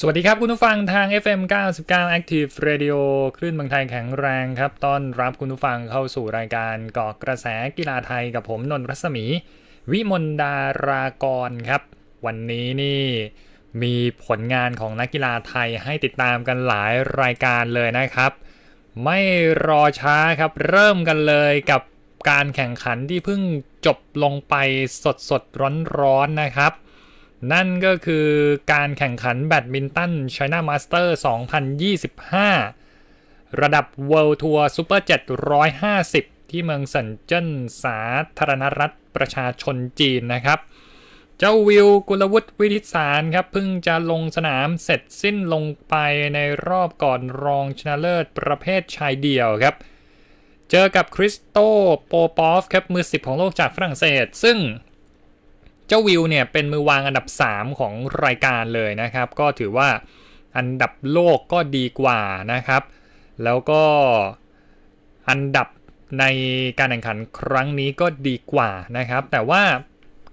สวัสดีครับคุณผู้ฟังทาง FM 99 Active Radio คลื่นเมืองไทยแข็งแรงครับ ต้อนรับคุณผู้ฟังเข้าสู่รายการเกาะกระแสกีฬาไทยกับผมนนท์รัศมี วิมลดารากรครับ วันนี้นี่มีผลงานของนักกีฬาไทยให้ติดตามกันหลายรายการเลยนะครับ ไม่รอช้าครับ เริ่มกันเลยกับการแข่งขันที่เพิ่งจบลงไปสดสดร้อนร้อนๆนะครับ นั่นก็คือการแข่งขันแบดมินตัน China Master 2025 ระดับ World Tour Super 750 ที่เมืองเซินเจิ้นสาธารณรัฐประชาชนจีนนะครับ เจ้าวิวกุลวุฒิวิทิสารครับเพิ่งจะลงสนามเสร็จสิ้นลงไปในรอบก่อนรองชนะเลิศประเภทชายเดี่ยวครับ เจอกับคริสโตโปปอฟครับมือ 10 ของโลกจากฝรั่งเศส ซึ่ง เจ้าวิวเนี่ยเป็นมือวางอันดับ 3 ของรายการเลยนะครับ ก็ถือว่าอันดับโลกก็ดีกว่านะครับ แล้วก็อันดับในการแข่งขันครั้งนี้ก็ดีกว่านะครับ แต่ว่า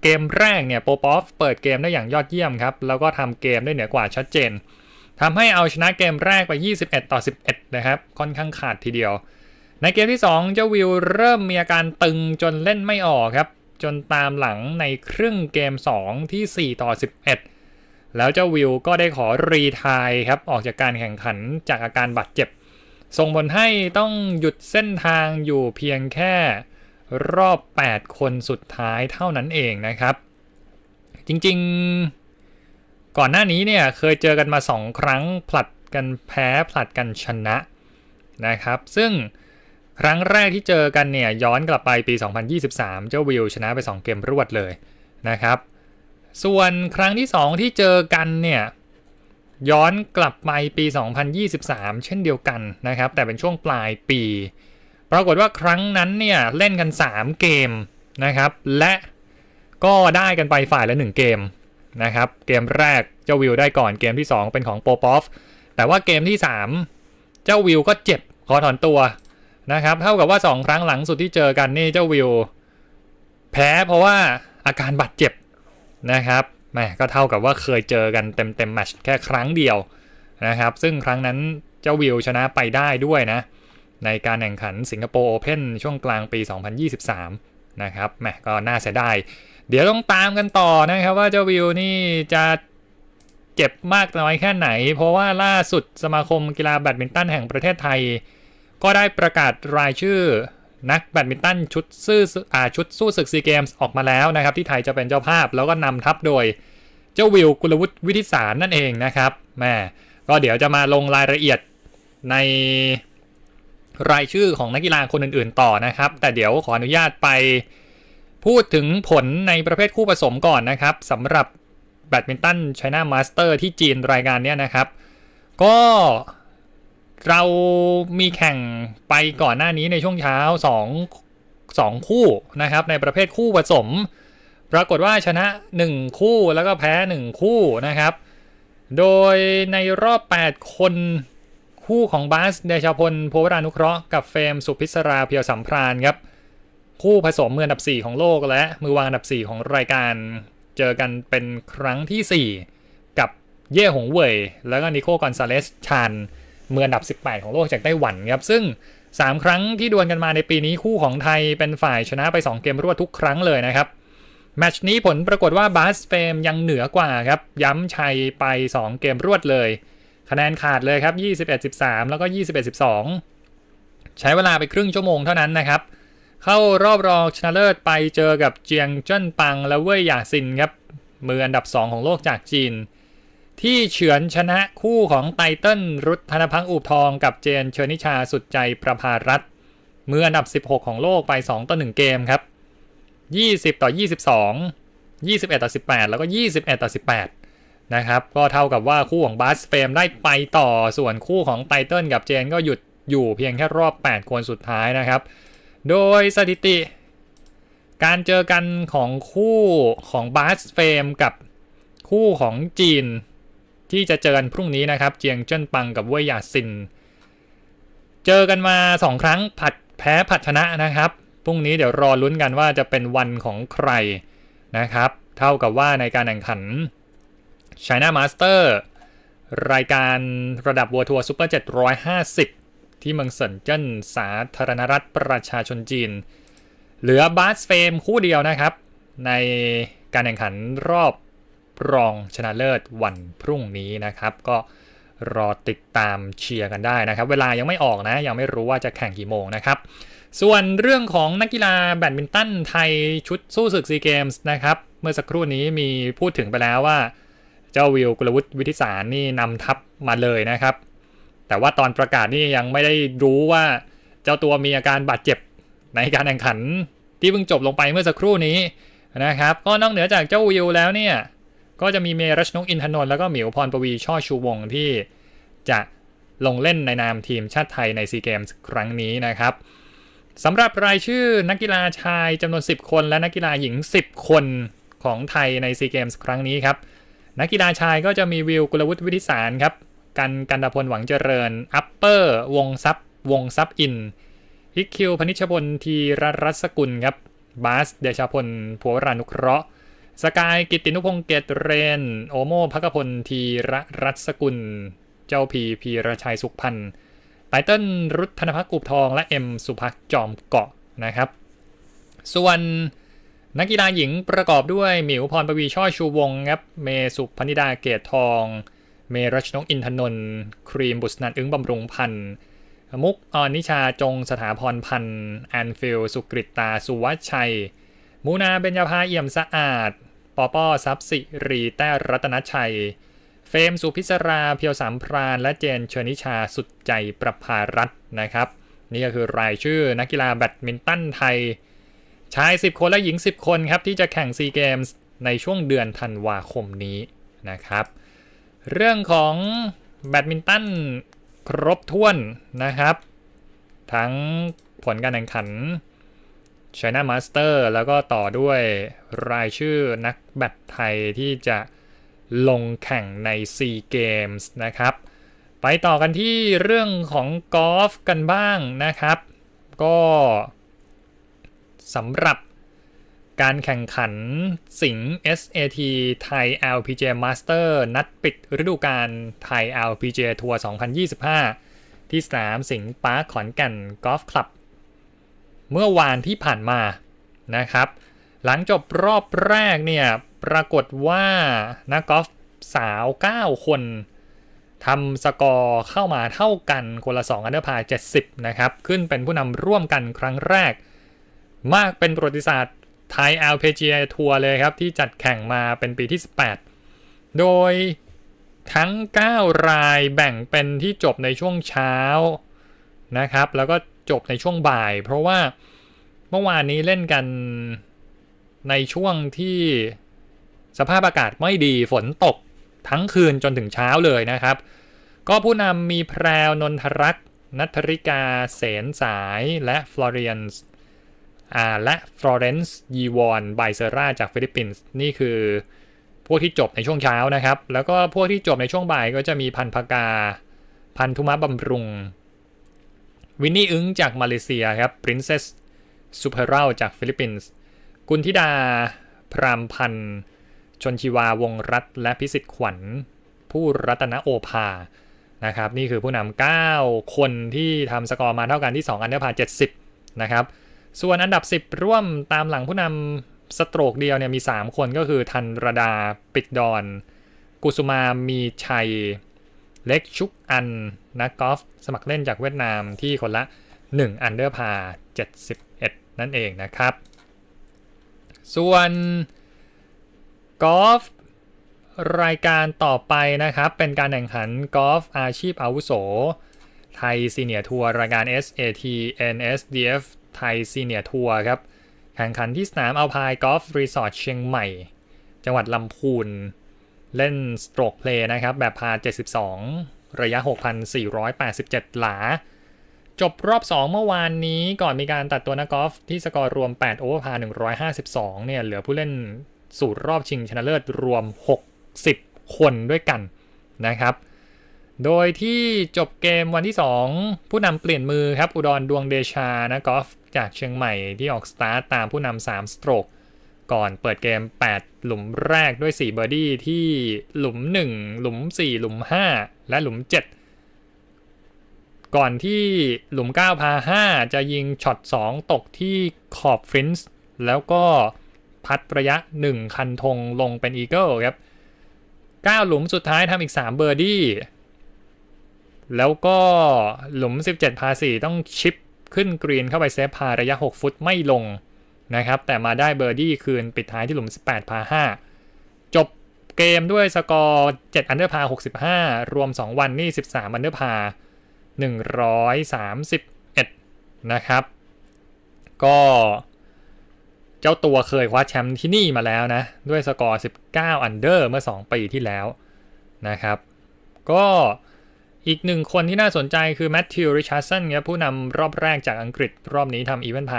เกมแรกเนี่ยโปปอฟเปิดเกมได้อย่างยอดเยี่ยมครับ แล้วก็ทำเกมได้เหนือกว่าชัดเจนทำให้เอาชนะเกมแรกไป 21 ต่อ 11 นะครับ ค่อนข้างขาดทีเดียว ในเกมที่ 2 เจ้าวิวเริ่มมีอาการตึงจนเล่นไม่ออกครับ จนตามหลังในครึ่งเกม 2 ที่ 4 ต่อ 11 แล้วเจ้าวิวก็ได้ขอรีทายครับ ออกจากการแข่งขันจากอาการบาดเจ็บ ส่งผลให้ต้องหยุดเส้นทางอยู่เพียงแค่รอบ 8 คนสุดท้ายเท่านั้นเองนะครับ จริงๆ ก่อนหน้านี้เนี่ยเคยเจอกันมา 2 ครั้งผลัดกันแพ้ผลัดกันชนะนะครับ ซึ่ง ครั้งแรกที่เจอกันเนี่ยย้อนกลับไปปี 2023 เจ้าวิวชนะไป 2 เกมรวดเลยนะครับ ส่วนครั้งที่ 2 ที่เจอกันเนี่ยย้อนกลับไปปี 2023 เช่นเดียวกันนะครับ แต่เป็นช่วงปลายปี ปรากฏว่าครั้งนั้นเนี่ยเล่นกัน 3 เกมนะครับ และก็ได้กันไปฝ่ายละ 1 เกมนะครับ เกมแรกเจ้าวิวได้ก่อนเกมที่ 2 เป็นของโปปอฟแต่ว่าเกมที่ 3 เจ้าวิวก็เจ็บขอถอนตัว นะครับเท่ากับว่า 2 ครั้งหลังสุดที่เจอกันนี่เจ้าวิว แพ้เพราะว่าอาการบาดเจ็บนะครับแหมก็เท่ากับว่าเคยเจอกันเต็มเต็มแมชแค่ครั้งเดียวนะครับ ซึ่งครั้งนั้นเจ้าวิวชนะไปได้ด้วยนะ ในการแข่งขันสิงคโปร์โอเพนช่วงกลางปี 2023 นะครับแหมก็น่าเสียดายเดี๋ยวต้องตามกันต่อนะครับว่าเจ้าวิวนี่จะเจ็บมากน้อยแค่ไหน เพราะว่าล่าสุดสมาคมกีฬาแบดมินตันแห่งประเทศไทย ก็ได้ประกาศรายชื่อนักแบดมินตันชุดซื่ออาชุดสู้ศึกซีเกมส์ออกมาแล้วนะครับ ที่ไทยจะเป็นเจ้าภาพแล้วก็นำทัพโดยเจ้าวิวกุลวุฒิวิทิสารนั่นเองนะครับแม่ก็เดี๋ยวจะมาลงรายละเอียดในรายชื่อของนักกีฬาคนอื่นๆต่อนะครับ แต่เดี๋ยวขออนุญาตไปพูดถึงผลในประเภทคู่ผสมก่อนนะครับสำหรับแบดมินตันไชน่ามาสเตอร์ที่จีนรายการนี้นะครับ ก็ เรามีแข่งไปก่อนหน้านี้ในช่วงเช้า2 2คู่นะครับ ในประเภทคู่ผสม ปรากฏว่าชนะ 1 คู่แล้วก็แพ้ 1 คู่นะครับ โดยในรอบ 8 คนคู่ของบาสเดชพลโพวรานุเคราะห์กับเฟรมสุพิศราเพียวสัมพรานครับ คู่ผสมมืออันดับ 4 ของโลกและมือวางอันดับ 4 ของรายการ เจอกันเป็นครั้งที่ 4 กับเย่หงเว่ยแล้วก็นิโคกอนซาเลสชาน มืออันดับ 18 ของโลกจากไต้หวันครับซึ่ง 3 ครั้งที่ดวลกันมาในปีนี้คู่ของไทยเป็นฝ่ายชนะไป 2 เกมรวดทุกครั้งเลยนะครับแมชนี้ผลปรากฏว่าบาสเฟมยังเหนือกว่าครับ ย้ำชัยไป 2 เกมรวดเลย คะแนนขาดเลยครับ 21-13 แล้วก็ 21-12 ใช้เวลาไปครึ่งชั่วโมงเท่านั้นนะครับ เข้ารอบรองชนะเลิศไปเจอกับเจียงเจิ้นปังและเว่ยหยาซินครับ มืออันดับ 2 ของโลกจากจีน ที่เฉือนชนะคู่ของไตเติ้ลรุทธนพังอูบทองกับเจนเชอนิชาสุดใจประภารัตน์มืออันดับ 16 ของโลกไป 2 ต่อ 1 เกมครับ 20 ต่อ 22 21 ต่อ 18 แล้วก็ 21 ต่อ 18 นะครับ ก็เท่ากับว่าคู่ของบาสเฟมได้ไปต่อส่วนคู่ของไตเติ้ลกับเจนก็หยุดอยู่เพียงแค่รอบ 8 คนสุดท้ายนะครับ โดยสถิติ การเจอกันของคู่ของบาสเฟมกับคู่ของจีน ที่จะเจอกันพรุ่งนี้นะครับ เจียงเจิ้นปังกับเว่ยหยาซิน เจอกันมา 2 ครั้งผัดแพ้ผัดชนะนะครับ พรุ่งนี้เดี๋ยวรอลุ้นกันว่าจะเป็นวันของใครนะครับ เท่ากับว่าในการแข่งขัน China Master รายการระดับวัวทัวร์ซูเปอร์750 ที่เมืองเซินเจิ้นสาธารณรัฐประชาชนจีน เหลือบาสเฟมคู่เดียวนะครับ ในการแข่งขันรอบ รองชนะเลิศวันพรุ่งนี้นะครับ ก็รอติดตามเชียร์กันได้นะครับ เวลายังไม่ออกนะ ยังไม่รู้ว่าจะแข่งกี่โมงนะครับ ส่วนเรื่องของนักกีฬาแบดมินตันไทยชุดสู้ศึกซีเกมส์นะครับ เมื่อสักครู่นี้มีพูดถึงไปแล้วว่า เจ้าวิวกุลวุฒิวิทิสารนี่นำทัพมาเลยนะครับ แต่ว่าตอนประกาศนี่ยังไม่ได้รู้ว่าเจ้าตัวมีอาการบาดเจ็บในการแข่งขันที่เพิ่งจบลงไปเมื่อสักครู่นี้นะครับ ก็นอกเหนือจากเจ้าวิวแล้วเนี่ย ก็จะมีเมรัชนกอินทนนท์แล้วก็หมิวพรปวีช่อชูวงที่จะลงเล่นในนามทีมชาติไทยในซีเกมส์ครั้งนี้นะครับสำหรับรายชื่อนักกีฬาชายจำนวน 10 คนและนักกีฬาหญิง 10 คนของไทยในซีเกมส์ครั้งนี้ครับ นักกีฬาชายก็จะมีวิวกุลวุฒิวิทิสารครับ กันกันดาพลหวังเจริญ อัปเปอร์ วงซับวงซับอินฮิคิวพนิชพลทีรรัศกุลครับ บาส เดชาพลผัวรานุเคราะห์ สกายกิตินุพงษ์เกตเรน โอโมพักพลทีระรัศกุล เจ้าพีพีรชัยสุขพันธ์ไตเติ้ลรุธนพักกุบทองและเอ็มสุภักจอมเกาะนะครับ ส่วนนักกีฬาหญิงประกอบด้วยหมิวพรปวีช่อชูวงครับ เมสุพนิดาเกตทอง เมรัชนกอินทนนท์ครีมบุษนันอึ้งบำรุงพันธ์มุกออนนิชาจงสถาพรพันธ์แอนฟิลสุกริตตาสุวัชชัย มูนาเบญญาภาเอี่ยมสะอาด ปอปอซับสิรีแต้รัตนชัย เฟมสุพิศราเพียวสามพราน และเจนเชนิชาสุดใจประภารัตน์นะครับ นี่ก็คือรายชื่อนักกีฬาแบดมินตันไทยชาย 10 คนและหญิง 10 คนครับ ที่จะแข่งซีเกมส์ในช่วงเดือนธันวาคมนี้นะครับ เรื่องของแบดมินตันครบถ้วนนะครับ ทั้งผลการแข่งขัน China Master แล้วก็ต่อด้วยรายชื่อนักแบดไทยที่จะลงแข่งใน SEA Games นะครับ ไปต่อกันที่เรื่องของกอล์ฟกันบ้างนะครับ ก็สำหรับการแข่งขันสิงห์ SAT ไทย LPGA Master นัดปิดฤดูกาลไทย LPGA ทัวร์ 2025 ที่สนามสิงห์ปาร์คขอนแก่นกอล์ฟคลับ เมื่อวานที่ผ่านมานะครับ หลังจบรอบแรกเนี่ยปรากฏว่านักกอล์ฟสาว 9 คนทำสกอร์เข้ามาเท่ากันคนละ 2 อันเดอร์พา70 นะครับ ขึ้นเป็นผู้นำร่วมกันครั้งแรก มากเป็นประวัติศาสตร์ไทย LPGA ทัวร์เลยครับ ที่จัดแข่งมาเป็นปีที่ 18 โดยทั้ง 9 รายแบ่งเป็นที่จบในช่วงเช้านะครับ แล้วก็ จบในช่วงบ่าย เพราะว่าเมื่อวานนี้เล่นกันในช่วงที่สภาพอากาศไม่ดีฝนตกทั้งคืนจนถึงเช้าเลยนะครับ ก็ผู้นำมีแพรวนนทรักษ์นัทริกาเสนสายและฟลอเรียนส์อ่าและฟลอเรนซ์ยีวอนไบเซราจากฟิลิปปินส์นี่คือพวกที่จบในช่วงเช้านะครับ แล้วก็พวกที่จบในช่วงบ่ายก็จะมีพันพกา พันธุมะบำรุง วินนี่อึ้งจากมาเลเซียครับปรินเซสซูเปอร์เรลจากฟิลิปปินส์กุลธิดาพรามพันธ์ ชนชีวาวงรัตและพิสิทธิ์ขวัญ ผู้รัตนโอภานะครับ นี่คือผู้นำ9คนที่ทำสกอร์มาเท่ากันที่ 2 อันเดอร์พา70 นะครับ ส่วนอันดับ 10 ร่วมตามหลังผู้นำสโตรกเดียวเนี่ยมี 3 คนก็คือทันรดาปิดดอน กุสุมามีชัย เล็กชุกอันนักกอล์ฟสมัครเล่นจากเวียดนามที่คนละ 1 อันเดอร์พา 71 นั่นเองนะครับ ส่วนกอล์ฟรายการต่อไปนะครับ เป็นการแข่งขันกอล์ฟอาชีพอาวุโส ไทยซีเนียทัวร์รายการ SAT NSDF ไทยซีเนียทัวร์ครับ แข่งขันที่สนามอัลพายกอล์ฟรีสอร์ทเชียงใหม่ จังหวัดลำพูน เล่นสโตรกเพลย์นะครับ แบบพา 72 ระยะ 6,487 หลา จบรอบ 2 เมื่อวานนี้ก่อนมีการตัดตัวนักกอล์ฟที่สกอร์รวม 8 โอเวอร์พา 152 เนี่ย เหลือผู้เล่นสู่รอบชิงชนะเลิศรวม 60 คนด้วยกันนะครับ โดยที่จบเกมวันที่ 2 ผู้นำเปลี่ยนมือครับ อุดรดวงเดชานะกอล์ฟจากเชียงใหม่ที่ออกสตาร์ตตามผู้นำ3สโตรก ก่อนเปิดเกม 8 หลุมแรกด้วย 4 เบอร์ดี้ที่หลุม 1 หลุม 4 หลุม 5 และหลุม 7 ก่อนที่หลุม 9 พา 5 จะยิงช็อต 2 ตกที่ขอบฟรินส์แล้วก็พัดระยะ 1 คันธงลงเป็นอีเกิลครับ 9 หลุมสุดท้ายทำอีก 3 เบอร์ดี้แล้วก็หลุม 17 พา 4 ต้องชิปขึ้นกรีนเข้าไปเซฟพาระยะ 6 ฟุตไม่ลง นะครับ แต่มาได้เบอร์ดี้คืนปิดท้ายที่หลุม 18 พา 5 จบเกมด้วยสกอร์ 7 อันเดอร์พา 65 รวม 2 วันนี่ 13 อันเดอร์พา 131 นะครับ ก็เจ้าตัวเคยคว้าแชมป์ที่นี่มาแล้วนะ ด้วยสกอร์ 19 อันเดอร์เมื่อ 2 ปีที่แล้วนะครับ ก็อีกหนึ่งคนที่น่าสนใจคือแมทธิวริชาร์สันครับผู้นำรอบแรกจากอังกฤษรอบนี้ทำอีเวนต์พา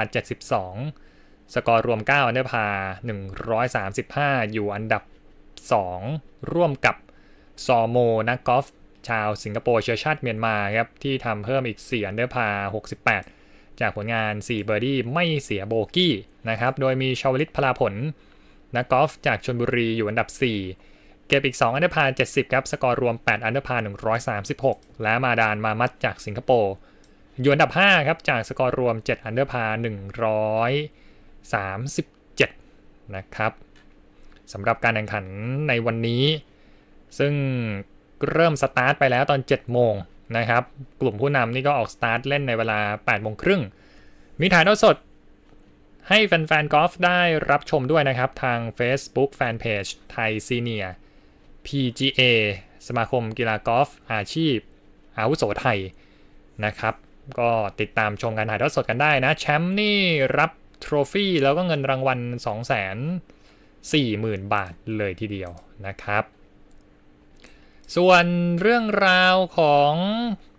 72 สกอร์รวม 9 อันเดอร์พา 135 อยู่อันดับ 2 ร่วมกับซอโมนักกอล์ฟชาวสิงคโปร์เชื้อชาติเมียนมาครับ ที่ทำเพิ่มอีก 4 อันเดอร์พา 68 จากผลงาน 4 เบอร์ดี้ไม่เสียโบกี้นะครับ โดยมีชาวลิตพลาผล นักกอล์ฟจากชนบุรีอยู่อันดับ 4 เก็บอีก 2 อันเดอร์พา 70 ครับ สกอร์รวม 8 อันเดอร์พา 136 และมาดานมามัดจากสิงคโปร์อยู่อันดับ 5 ครับ จากสกอร์รวม 7 อันเดอร์พา 37 นะครับสำหรับการแข่งขันในวันนี้ ซึ่งเริ่มสตาร์ทไปแล้วตอน 7 โมงนะครับ กลุ่มผู้นำนี่ก็ออกสตาร์ทเล่นในเวลา 8 โมงครึ่ง มีถ่ายทอดสดให้แฟนๆกอล์ฟได้รับชมด้วยนะครับ ทาง Facebook Fanpage ไทยซีเนีย PGA สมาคมกีฬากอล์ฟอาชีพอาวุโสไทยนะครับ ก็ติดตามชมการถ่ายทอดสดกันได้นะ แชมป์นี่รับ ทรฟี่แล้วก็เงินรางวัล 2 4 0 0 0 0 บาทเลยทีเดียวนะครับ ส่วนเรื่องราวของ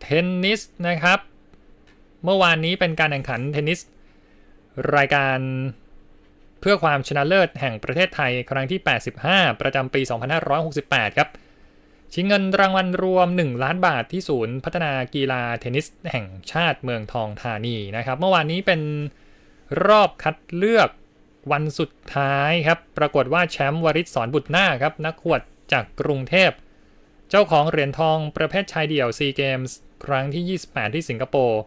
เทนนิสนะครับ เมื่อวานนี้เป็นการแข่งขันเทนนิส รายการเพื่อความชนะเลิศแห่งประเทศไทยครั้งที่ 85 ประจำปี 2568 ครับชิงเงินรางวัลรวม 1 ล้านบาทที่ศูนย์พัฒนากีฬาเทนนิสแห่งชาติเมืองทองธานีนะครับ เมื่อวานนี้เป็น รอบคัดเลือกวันสุดท้ายครับ ปรากฏว่าแชมป์วริศสอนบุตรหน้าคครับ นักขวดจากกรุงเทพ เจ้าของเหรียญทองประเภทชายเดี่ยวซีเกมส์ครั้งที่ 28 ที่สิงคโปร์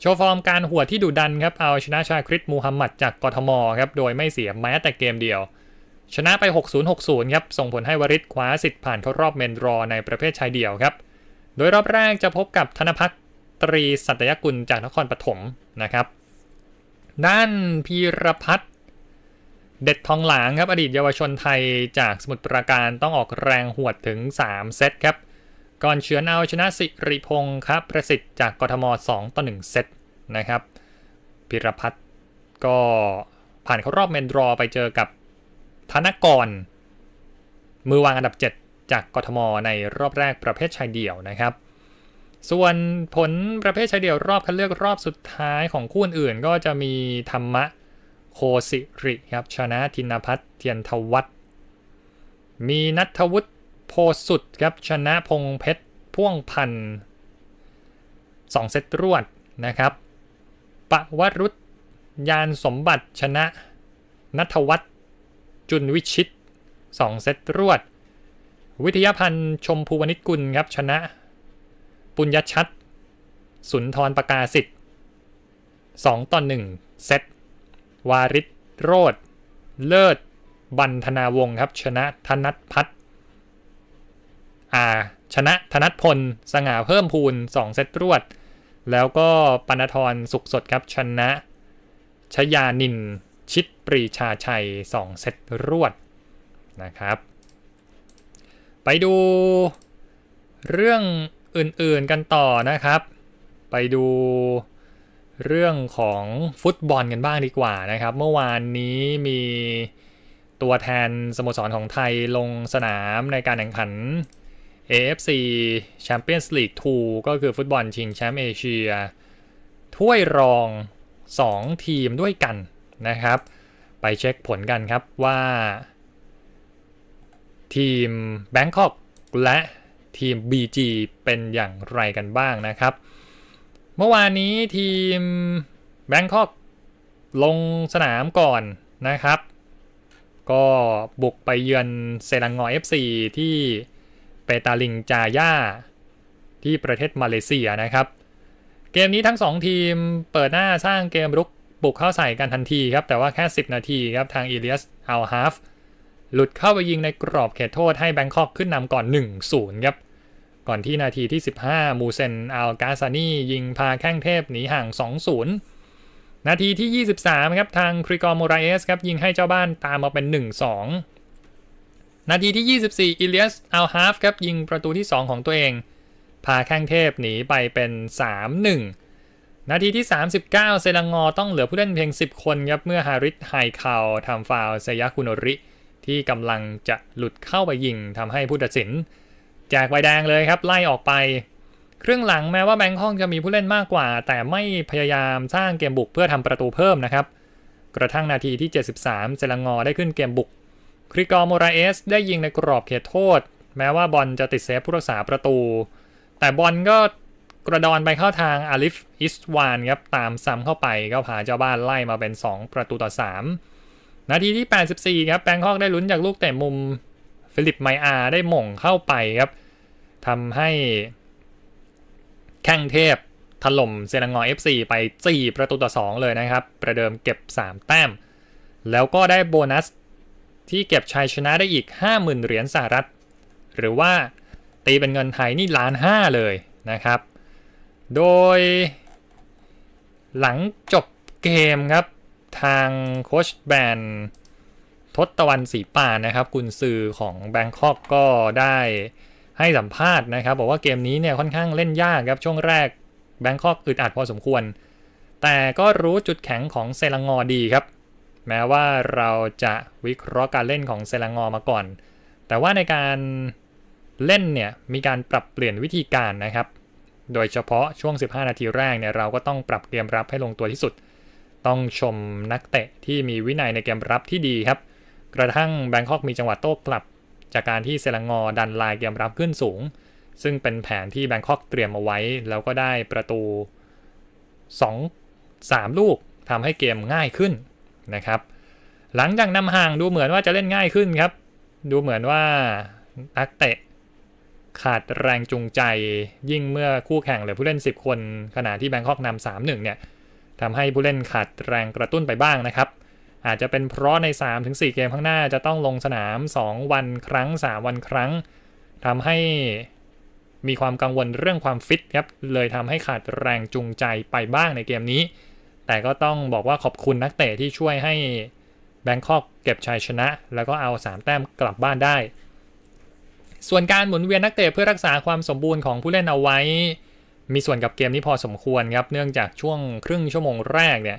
โชว์ฟอร์มการหัวที่ดุดันครับ เอาชนะชาคริตมูฮัมหมัดจากกทมครับ โดยไม่เสียแม้แต่เกมเดียว ชนะไป 60-60 ครับ ส่งผลให้วริศคว้าสิทธิ์ผ่านเข้ารอบเมนรอในประเภทชายเดี่ยวครับ โดยรอบแรกจะพบกับธนพักตรีสัตยกุลจากนครปฐมนะครับ ด้านพีรพัฒน์เด็ดทองหลางครับอดีตเยาวชนไทยจากสมุทรปราการต้องออกแรงหวดถึง 3 เซตครับ ก่อนเฉือนเอาชนะสิริพงศ์ครับ ประสิทธิ์จากกทม 2 ต่อ 1 เซตนะครับพิรพัฒน์ก็ผ่านเข้ารอบเมนดรอไปเจอกับธนกร มือวางอันดับ 7 จากกทม ในรอบแรกประเภทชายเดี่ยวนะครับ ส่วนผลประเภทชายเดี่ยวรอบคัดเลือกรอบสุดท้ายของคู่อื่นก็จะมีธรรมะโคสิริครับชนะธินพัฒน์เทียนทวัฒมีนัทวุฒิโพสุดครับชนะพงเพชรพ่วงพันสองเซตรวดนะครับปะวรุษยานสมบัติชนะนัทวัฒน์จุนวิชิตสองเซตรวด วิทยาพันธ์ชมพูวณิชกุลครับชนะ ปุญญชัด สุนทรประกาศิษฐ์2ต่อ1เซตวาริศโรดเลิศบันธนาวงครับ ชนะธนัทพัฒน์อาชนะธนัทพล สง่าเพิ่มพูน2เซตรวด แล้วก็ปนทรสุขสดครับ ชนะชยานินชิดปรีชาชัย2เซตรวดนะครับ ไปดูเรื่อง อื่นๆกันต่อนะครับ ไปดูเรื่องของฟุตบอลกันบ้างดีกว่านะครับ เมื่อวานนี้มีตัวแทนสโมสรของไทยลงสนามในการแข่งขัน AFC Champions League 2 ก็คือฟุตบอลชิงแชมป์เอเชีย ถ้วยรอง 2 ทีมด้วยกันนะครับ ไปเช็คผลกันครับว่า ทีม Bangkok และ ทีม BG เป็นอย่างไรกันบ้างนะครับ เมื่อวานนี้ทีม Bangkok ลงสนามก่อนนะครับ ก็บุกไปเยือนเซรังงอ FC ที่เปตาลิงจาย่า ที่ประเทศมาเลเซียนะครับ เกมนี้ทั้ง 2 ทีมเปิดหน้าสร้างเกมรุกบุกเข้าใส่กันทันทีครับ แต่ว่าแค่ 10 นาทีครับ ทางอีเลียสอัลฮาฟหลุดเข้าไปยิงในกรอบเขตโทษให้แบงคอกขึ้นนำก่อน 1-0 ครับ ก่อนที่นาทีที่ 15 มูเซนอัลกาซานียิงพาแข้งเทพหนีห่าง 2-0 นาทีที่ 23 ครับทางคริกอร์โมราเอสครับยิงให้เจ้าบ้านตามมาเป็น 1-2 นาทีที่ 24 อิเลียสอัลฮาฟครับยิงประตูที่ 2 ของตัวเอง พาแข้งเทพหนีไปเป็น 3-1นาทีที่ 39 เซรังงอต้องเหลือผู้เล่นเพียง 10 คนครับ เมื่อฮาริสไฮคาวทำฟาวเซยะคุโนริ ที่กำลังจะหลุดเข้าไปยิงทำให้ผู้ตัดสิน แจกใบแดงเลยครับไล่ออกไป ครึ่งหลังแม้ว่าแบงคอกจะมีผู้เล่นมากกว่า แต่ไม่พยายามสร้างเกมบุกเพื่อทำประตูเพิ่มนะครับ กระทั่งนาทีที่ 73 เซรังงอได้ขึ้นเกมบุก คริกอโมราเอส ได้ยิงในกรอบเขตโทษ แม้ว่าบอลจะติดเซฟผู้รักษาประตู แต่บอลก็กระดอนไปเข้าทางอาลิฟอิสวานครับตามซ้ำเข้าไปก็พาเจ้าบ้านไล่มาเป็น 2 ประตูต่อ 3 นาทีที่ 84 ครับแบงคอกได้ลุ้นจากลูกเตะมุม ฟิลิปไมอาได้หม่งเข้าไปครับทำให้แข้งเทพถล่มเซนังงอ FC ไป 4 ประตูต่อ 2 เลยนะครับ ประเดิมเก็บ 3 แต้ม แล้วก็ได้โบนัสที่เก็บชัยชนะได้อีก 50,000 เหรียญสหรัฐ หรือว่าตีเป็นเงินไทยนี่ล้านห้าเลยนะครับ โดยหลังจบเกมครับ ทางโคชแบน ทศตะวันสีป่านนะครับกุนซือของแบงคอกก็ได้ให้สัมภาษณ์นะครับ บอกว่าเกมนี้เนี่ยค่อนข้างเล่นยากครับช่วงแรกแบงคอกอึดอัดพอสมควร แต่ก็รู้จุดแข็งของเซลังงอดีครับ แม้ว่าเราจะวิเคราะห์การเล่นของเซลังงอมาก่อน แต่ว่าในการเล่นเนี่ยมีการปรับเปลี่ยนวิธีการนะครับ โดยเฉพาะช่วง 15 นาทีแรกเนี่ยเราก็ต้องปรับเกมรับให้ลงตัวที่สุด ต้องชมนักเตะที่มีวินัยในเกมรับที่ดีครับ กระทั่งแบงคอกมีจังหวะโต้กลับ จากการที่เซลังงอดันลายเกมรับขึ้นสูง ซึ่งเป็นแผนที่แบงคอกเตรียมเอาไว้ แล้วก็ได้ประตู 2 3 ลูกทำให้เกมง่ายขึ้นนะครับ หลังจากนำห่างดูเหมือนว่าจะเล่นง่ายขึ้นครับ ดูเหมือนว่านักเตะขาดแรงจูงใจยิ่งเมื่อคู่แข่งเหลือผู้เล่น 10 คน ขณะที่แบงคอกนำ3-1เนี่ยทำให้ผู้เล่นขาดแรงกระตุ้นไปบ้างนะครับ อาจจะเป็นเพราะใน 3-4 เกมข้างหน้าจะต้องลงสนาม 2 วันครั้ง 3 วันครั้งทำให้มีความกังวลเรื่องความฟิตครับ เลยทำให้ขาดแรงจูงใจไปบ้างในเกมนี้ แต่ก็ต้องบอกว่าขอบคุณนักเตะที่ช่วยให้แบงคอกเก็บชัยชนะ แล้วก็เอา 3 แต้มกลับบ้านได้ ส่วนการหมุนเวียนนักเตะเพื่อรักษาความสมบูรณ์ของผู้เล่นเอาไว้ มีส่วนกับเกมนี้พอสมควรครับ เนื่องจากช่วงครึ่งชั่วโมงแรกเนี่ย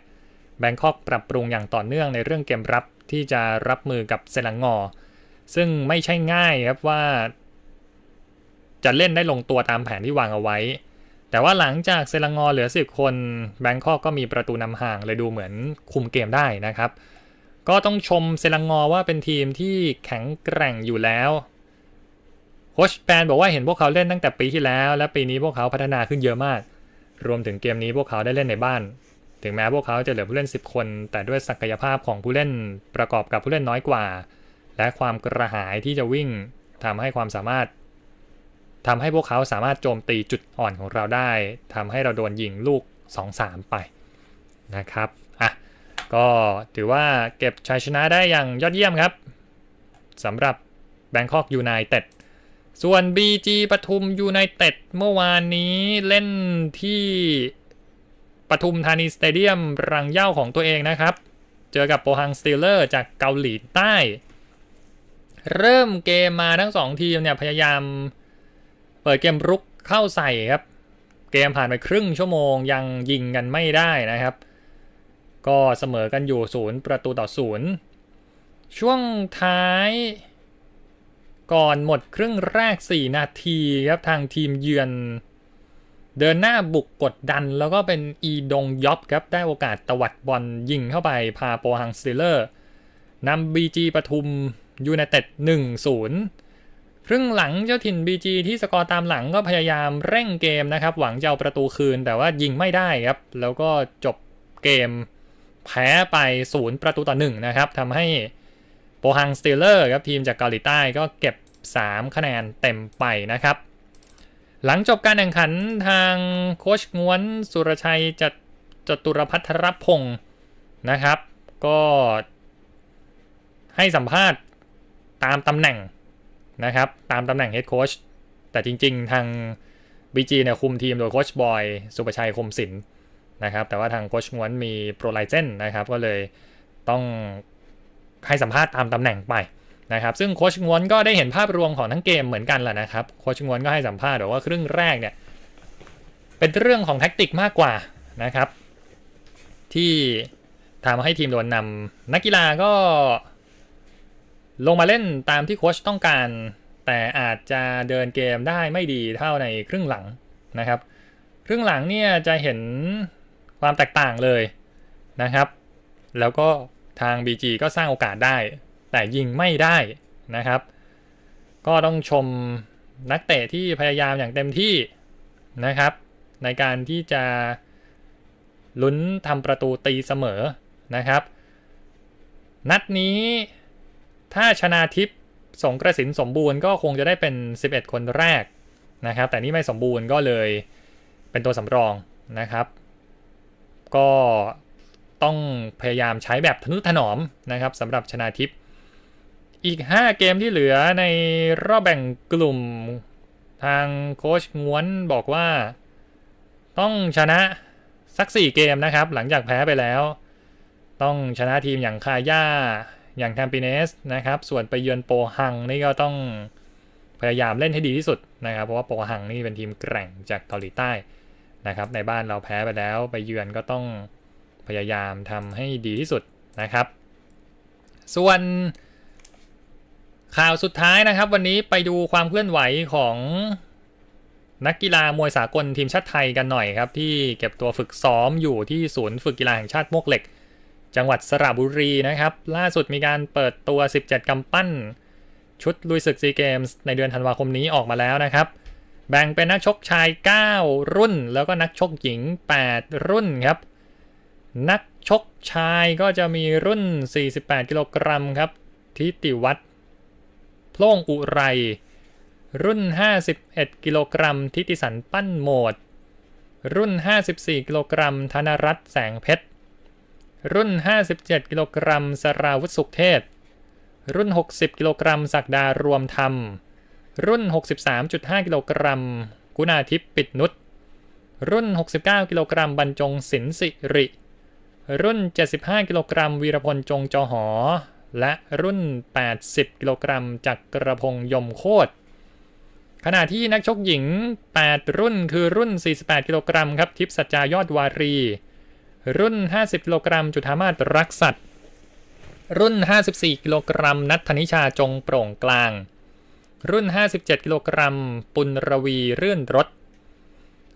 แบงคอกปรับปรุงอย่างต่อเนื่องในเรื่องเกมรับที่จะรับมือกับเซลังงอ ซึ่งไม่ใช่ง่ายครับว่า จะเล่นได้ลงตัวตามแผนที่วางเอาไว้ แต่ว่าหลังจากเซลังงอเหลือ 10 คนแบงคอกก็มีประตูนำห่างเลยดูเหมือนคุมเกมได้นะครับ ก็ต้องชมเซลังงอว่าเป็นทีมที่แข็งแกร่งอยู่แล้วโคชแปนบอกว่าเห็นพวกเขาเล่นตั้งแต่ปีที่แล้ว และปีนี้พวกเขาพัฒนาขึ้นเยอะมาก รวมถึงเกมนี้พวกเขาได้เล่นในบ้าน ถึงแม้พวกเขาจะเหลือผู้เล่น 10 คน แต่ด้วยศักยภาพของผู้เล่นประกอบกับผู้เล่นน้อยกว่า และความกระหายที่จะวิ่งทำให้ความสามารถทำให้พวกเขาสามารถโจมตีจุดอ่อนของเราได้ทำให้เราโดนยิงลูก 2-3 ไปนะครับอะก็ถือว่าเก็บชัยชนะได้อย่างยอดเยี่ยมครับสำหรับ Bangkok United ส่วน BG ปทุมยูไนเต็ดเมื่อวานนี้เล่นที่ ปทุมธานีสเตเดียมรังเย่าของตัวเองนะครับ เจอกับโปฮังสตีลเลอร์จากเกาหลีใต้ เริ่มเกมมาทั้ง2ทีมเนี่ยพยายามเปิดเกมรุกเข้าใส่ครับ เกมผ่านไปครึ่งชั่วโมงยังยิงกันไม่ได้นะครับ ก็เสมอกันอยู่ศูนย์ประตูต่อศูนย์ช่วงท้ายก่อนหมดครึ่งแรก 4 นาทีครับทางทีมเยือน เดินหน้าบุกกดดันแล้วก็เป็นอีดงยอบครับ ได้โอกาสตวัดบอลยิงเข้าไปพาโปฮังสติลเลอร์นำบีจีปทุมยูไนเต็ด1-0 ครึ่งหลังเจ้าถิ่น BG ที่สกอร์ตามหลังก็พยายามเร่งเกมนะครับ หวังจะเอาประตูคืนแต่ว่ายิงไม่ได้ครับ แล้วก็จบเกมแพ้ไป 0 ประตูต่อ1นะครับทำให้โปฮังสติลเลอร์ครับทีมจากเกาหลีใต้ก็เก็บ 3 คะแนนเต็มไปนะครับ หลังจบการแข่งขันทางโค้ชง้วนสุรชัยจัดจตุรพัทรพงศ์นะครับ ก็ให้สัมภาษณ์ตามตำแหน่งนะครับ ตามตำแหน่งเฮดโค้ชแต่จริงๆ ทาง BG เนี่ยคุมทีมโดยโค้ชบอย สุประชัยคมศิลป์นะครับ แต่ว่าทางโค้ชง้วนมีโปรไลเจนนะครับ ก็เลยต้องให้สัมภาษณ์ตามตำแหน่งไป นะครับซึ่งโคชงวนก็ได้เห็นภาพรวมของทั้งเกมเหมือนกันแหละนะครับโคชงวนก็ให้สัมภาษณ์บอกว่าครึ่งแรกเนี่ยเป็นเรื่องของแท็กติกมากกว่านะครับ ที่ทำให้ทีมโดนนำนักกีฬาก็ลงมาเล่นตามที่โค้ชต้องการ แต่อาจจะเดินเกมได้ไม่ดีเท่าในครึ่งหลังนะครับ ครึ่งหลังเนี่ยจะเห็นความแตกต่างเลยนะครับ แล้วก็ทาง BG ก็สร้างโอกาสได้ แต่ยิงไม่ได้นะครับ ก็ต้องชมนักเตะที่พยายามอย่างเต็มที่นะครับ ในการที่จะลุ้นทำประตูตีเสมอนะครับ นัดนี้ถ้าชนาทิพย์สงกระสินสมบูรณ์ก็คงจะได้เป็น 11 คนแรกนะครับ แต่นี่ไม่สมบูรณ์ก็เลยเป็นตัวสำรองนะครับ ก็ต้องพยายามใช้แบบทนุถนอมนะครับสำหรับชนาทิพย์ อีก 5 เกมที่เหลือในรอบแบ่งกลุ่มทางโค้ชง้วนบอกว่า ต้องชนะสัก 4 เกมนะครับ หลังจากแพ้ไปแล้ว ต้องชนะทีมอย่างคาย่าอย่างแทมปิเนสนะครับ ส่วนไปเยือนโปฮังนี่ก็ต้องพยายามเล่นให้ดีที่สุดนะครับ เพราะว่าโปฮังนี่เป็นทีมแกร่งจากเกาหลีใต้นะครับ ในบ้านเราแพ้ไปแล้ว ไปเยือนก็ต้องพยายามทำให้ดีที่สุดนะครับ ส่วน ข่าวสุดท้ายนะครับ วันนี้ไปดูความเคลื่อนไหวของนักกีฬามวยสากลทีมชาติไทยกันหน่อยครับ ที่เก็บตัวฝึกซ้อมอยู่ที่ศูนย์ฝึกกีฬาแห่งชาติมวกเหล็ก จังหวัดสระบุรีนะครับ ล่าสุดมีการเปิดตัว 17 กำปั้น ชุดลุยศึกซีเกมส์ในเดือนธันวาคมนี้ออกมาแล้วนะครับ แบ่งเป็นนักชกชาย 9 รุ่น แล้วก็นักชกหญิง 8 รุ่นครับ นักชกชายก็จะมีรุ่น 48 กิโลกรัมครับทิติวัฒน์ โพล่งอุไร รุ่น 51 กิโลกรัมทิติสันปั้นโหมด รุ่น 54 กิโลกรัมธนรัตแสงเพชร รุ่น 57 กิโลกรัมสราวุธสุขเทศ รุ่น 60 กิโลกรัมศักดารวมธรรม รุ่น 63.5 กิโลกรัม กุณาทิพย์ปิดนุชรุ่น 69 กิโลกรัมบรรจงศิลสิริ รุ่น 75 กิโลกรัมวีรพลจงจอหอ และรุ่น 80 กิโลกรัมจักกระพงยมโคตรขณะที่นักชกหญิง 8 รุ่นคือรุ่น 48 กิโลกรัมครับทิพสัจจายอดวารี รุ่น 50 กิโลกรัมจุธามาศรักษัตรุ่น 54 กิโลกรัมนัทธนิชาจงโปร่งกลาง รุ่น 57 กิโลกรัมปุณรวีรื่นรถ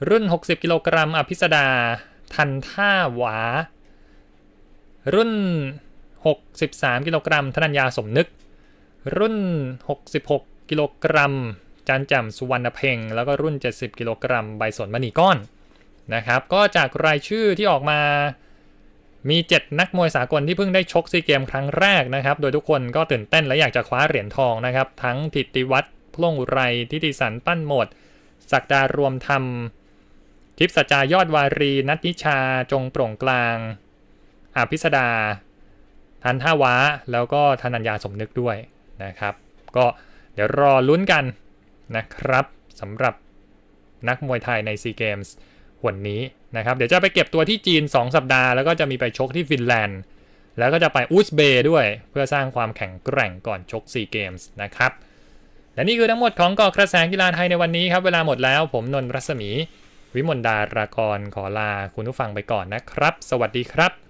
รุ่น 60 กิโลกรัมอภิสดา ทันท่าหวา รุ่น 63 กิโลกรัมธนัญญาสมนึก รุ่น 66 กิโลกรัม จันแจ่มสุวรรณเพ็งแล้วก็รุ่น 70 กิโลกรัม ใบสนมณีก้อนนะครับ ก็จากรายชื่อที่ออกมามี 7 นักมวยสากลที่เพิ่งได้ชกซีเกมครั้งแรกนะครับ โดยทุกคนก็ตื่นเต้นและอยากจะคว้าเหรียญทองนะครับ ทั้งทิติวัฒน์พล่งอุไรทิติสันปั้นหมด ศักดารวมธรรม ทิพย์สัจจายอดวารี นัทนิชาจงโปร่งกลางอภิสดา ทันท่าวะแล้วก็ธนัญญาสมนึกด้วยนะครับ ก็เดี๋ยวรอลุ้นกันนะครับสำหรับนักมวยไทยในซีเกมส์วันนี้นะครับ เดี๋ยวจะไปเก็บตัวที่จีน 2 สัปดาห์ แล้วก็จะมีไปชกที่ฟินแลนด์ แล้วก็จะไปอุซเบย์ด้วย เพื่อสร้างความแข็งแกร่งก่อนชกซีเกมส์นะครับ และนี่คือทั้งหมดของเกาะกระแสกีฬาไทยในวันนี้ครับ เวลาหมดแล้วผมนนท์รัศมี วิมลดารากรขอลาคุณผู้ฟังไปก่อนนะครับ สวัสดีครับ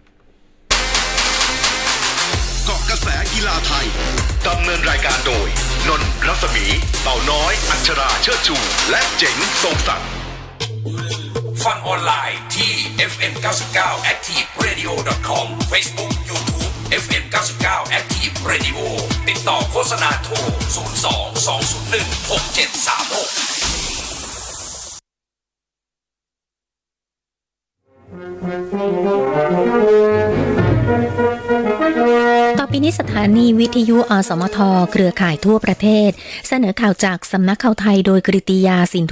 กระแสกีฬาไทยดำเนินรายการโดย นนท์รัศมี เต่าน้อย อัชราเชิดชู และเจ๋งทรงศักดิ์ฟังออนไลน์ที่ FM 99 Active Radio com Facebook YouTube FM 99 Active Radio ติดต่อโฆษณาโทร 02 201 6736ต่อไป นี้สถานีวิทยุอสมท เครือข่ายทั่วประเทศ เสนอข่าวจากสำนักข่าวไทยโดยกริติยาสิน